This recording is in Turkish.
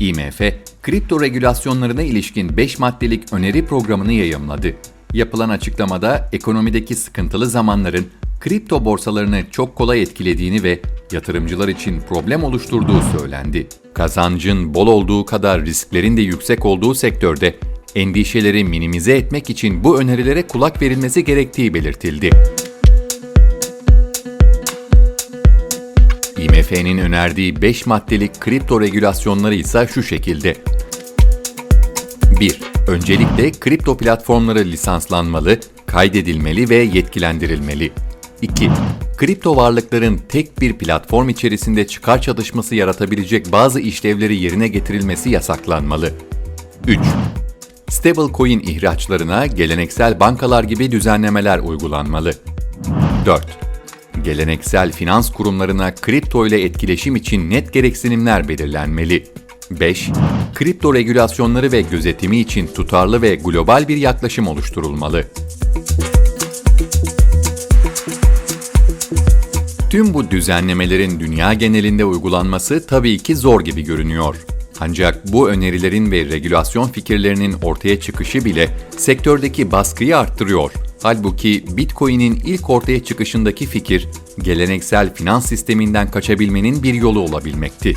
IMF, kripto regülasyonlarına ilişkin 5 maddelik öneri programını yayımladı. Yapılan açıklamada ekonomideki sıkıntılı zamanların kripto borsalarını çok kolay etkilediğini ve yatırımcılar için problem oluşturduğu söylendi. Kazancın bol olduğu kadar risklerin de yüksek olduğu sektörde endişeleri minimize etmek için bu önerilere kulak verilmesi gerektiği belirtildi. IMF'nin önerdiği 5 maddelik kripto regülasyonları ise şu şekilde. 1. Öncelikle kripto platformları lisanslanmalı, kaydedilmeli ve yetkilendirilmeli. 2. Kripto varlıkların tek bir platform içerisinde çıkar çatışması yaratabilecek bazı işlevleri yerine getirilmesi yasaklanmalı. 3. Stablecoin ihraçlarına geleneksel bankalar gibi düzenlemeler uygulanmalı. 4. Geleneksel finans kurumlarına kripto ile etkileşim için net gereksinimler belirlenmeli. 5. Kripto regülasyonları ve gözetimi için tutarlı ve global bir yaklaşım oluşturulmalı. Tüm bu düzenlemelerin dünya genelinde uygulanması tabii ki zor gibi görünüyor. Ancak bu önerilerin ve regülasyon fikirlerinin ortaya çıkışı bile sektördeki baskıyı arttırıyor. Halbuki Bitcoin'in ilk ortaya çıkışındaki fikir, geleneksel finans sisteminden kaçabilmenin bir yolu olabilmekti.